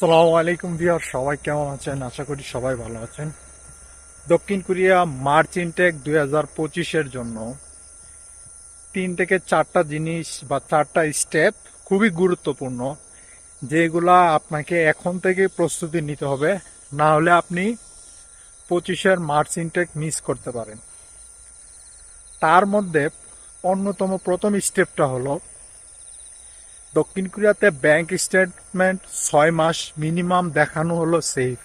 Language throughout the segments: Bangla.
আসসালামু আলাইকুম বিহার সবাই কেমন আছেন? আশা করি সবাই ভালো আছেন। দক্ষিণ কোরিয়া মার্চ ইনটেক দুই হাজার পঁচিশের জন্য তিন থেকে চারটা জিনিস বা চারটা স্টেপ খুবই গুরুত্বপূর্ণ, যেগুলা আপনাকে এখন থেকে প্রস্তুতি নিতে হবে। না হলে আপনি পঁচিশের মার্চ ইনটেক মিস করতে পারেন। তার মধ্যে অন্যতম প্রথম স্টেপটা হলো দক্ষিণ কোরিয়াতে ব্যাংক স্টেটমেন্ট ছয় মাস মিনিমাম দেখানো হলো সেফ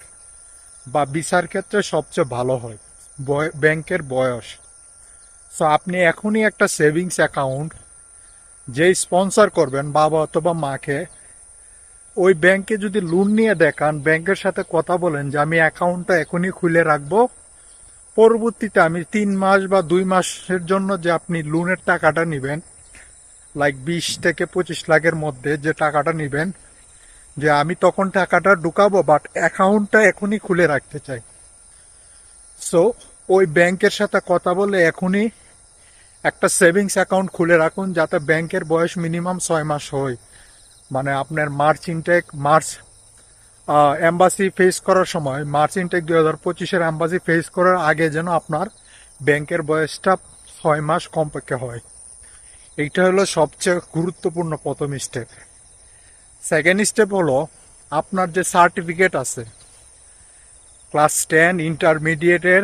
বা বিচার ক্ষেত্রে সবচেয়ে ভালো হয়, বয়- ব্যাংকের বয়স। সো আপনি এখনই একটা সেভিংস অ্যাকাউন্ট যে স্পন্সর করবেন, বাবা অথবা মাকে, ওই ব্যাংকে যদি লোন নিয়ে দেখান, ব্যাংকের সাথে কথা বলেন যে আমি অ্যাকাউন্টটা এখনই খুলে রাখব, পরবর্তীতে আমি তিন মাস বা দুই মাসের জন্য যে আপনি লোনের টাকাটা নেবেন লাইক বিশ থেকে পঁচিশ লাখের মধ্যে যে টাকাটা নেবেন, যে আমি তখন টাকাটা ঢুকাবো বাট অ্যাকাউন্টটা এখনই খুলে রাখতে চাই। সো ওই ব্যাংকের সাথে কথা বলে এখনই একটা সেভিংস অ্যাকাউন্ট খুলে রাখুন, যাতে ব্যাংকের বয়স মিনিমাম ছয় মাস হয়। মানে আপনার March intake March embassy face করার সময়, মার্চ ইনটেক দুই হাজার পঁচিশের অ্যাম্বাসি ফেস করার আগে যেন আপনার ব্যাংকের বয়সটা ছয় মাস কমপক্ষে হয়। এইটা হলো সবচেয়ে গুরুত্বপূর্ণ প্রথম স্টেপ সেকেন্ড স্টেপ হলো আপনার যে সার্টিফিকেট আছে ক্লাস টেন ইন্টারমিডিয়েটের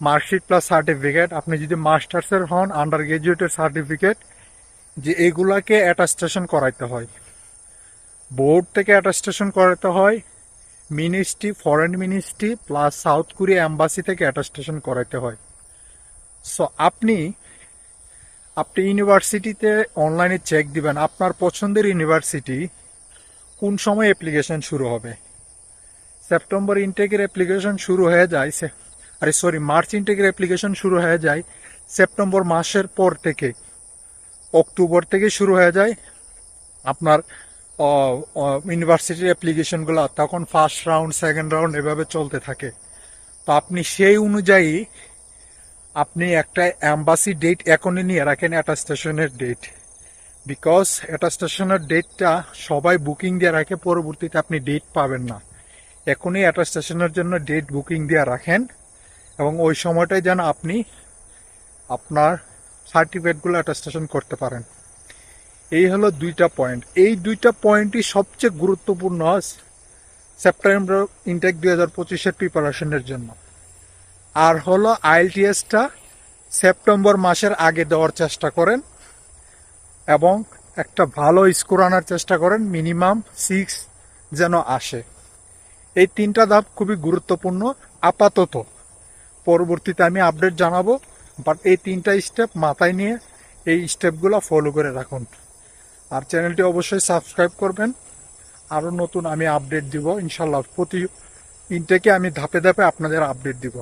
মার্কশিট প্লাস সার্টিফিকেট আপনি যদি মাস্টার্সের হন আন্ডার গ্রাজুয়েটের সার্টিফিকেট যে এগুলাকে অ্যাটাস্টেশন করাইতে হয়। বোর্ড থেকে অ্যাটাস্টেশন করাতে হয় ministry foreign ministry plus South Korea embassy থেকে অ্যাটাস্টেশন করাইতে হয়। সো আপনি আপনি ইউনিভার্সিটিতে অনলাইনে চেক দিবেন আপনার পছন্দের ইউনিভার্সিটি কোন সময় অ্যাপ্লিকেশন শুরু হবে। সেপ্টেম্বর ইনটেকের অ্যাপ্লিকেশন শুরু হয়ে যায় আরে সরি মার্চ ইনটেকের অ্যাপ্লিকেশন শুরু হয়ে যায়, সেপ্টেম্বর মাসের পর থেকে, অক্টোবর থেকে শুরু হয়ে যায় আপনার ইউনিভার্সিটির অ্যাপ্লিকেশনগুলো তখন ফার্স্ট রাউন্ড সেকেন্ড রাউন্ড এভাবে চলতে থাকে। তো আপনি সেই অনুযায়ী আপনি একটা অ্যাম্বাসি ডেট এখনই নিয়ে রাখেন একটা স্টেশনের ডেট বিকজ একটা স্টেশনের ডেটটা সবাই বুকিং দিয়ে রাখে, পরবর্তীতে আপনি ডেট পাবেন না। এখনই একটা স্টেশনের জন্য ডেট বুকিং দিয়ে রাখেন এবং ওই সময়টাই যেন আপনি আপনার সার্টিফিকেটগুলো অ্যাটাস্টেশন করতে পারেন। এই হলো দুইটা পয়েন্ট এই দুইটা পয়েন্টই সবচেয়ে গুরুত্বপূর্ণ সেপ্টেম্বর ইনটেক দুই হাজার পঁচিশের প্রিপারেশনের জন্য। আর হলো আইএলটিএসটা সেপ্টেম্বর মাসের আগে দেওয়ার চেষ্টা করেন এবং একটা ভালো স্কোর আনার চেষ্টা করেন, মিনিমাম সিক্স যেন আসে। এই তিনটা ধাপ খুবই গুরুত্বপূর্ণ, আপাতত। পরবর্তীতে আমি আপডেট জানাব বাট এই তিনটা স্টেপ মাথায় নিয়ে এই স্টেপগুলো ফলো করে রাখুন। আর চ্যানেলটি অবশ্যই সাবস্ক্রাইব করবেন। আরও নতুন আমি আপডেট দিব ইনশাল্লাহ প্রতি ইনটেকে আমি ধাপে ধাপে আপনাদের আপডেট দিব।